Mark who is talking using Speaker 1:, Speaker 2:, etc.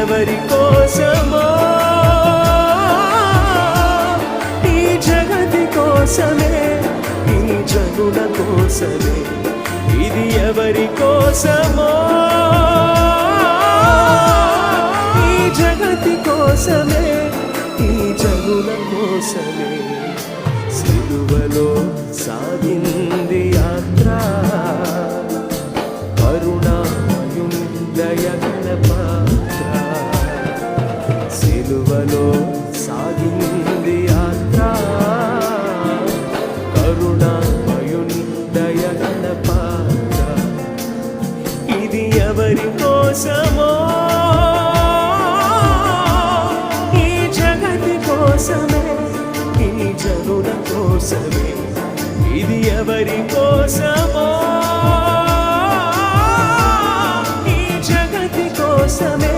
Speaker 1: ఎవరి కోసమో? ఈ జగతి కోసమే ఈ జగుల కోసమే ఇది ఎవరి కోసమో? ఈ జగతి కోసమే ఈ జగుల కోసమే. సిలువలో సాగింది యాత్ర కరుణాయుందయ కలపా సిలువలో సాగింది యాత్ర కరుణామయుని ఇది ఎవరి కోసమో? ఈ జగతి కోసమే ఈ జనుల కోసమే. ఇది ఎవరి కోసమో? ఈ జగతి కోసమే.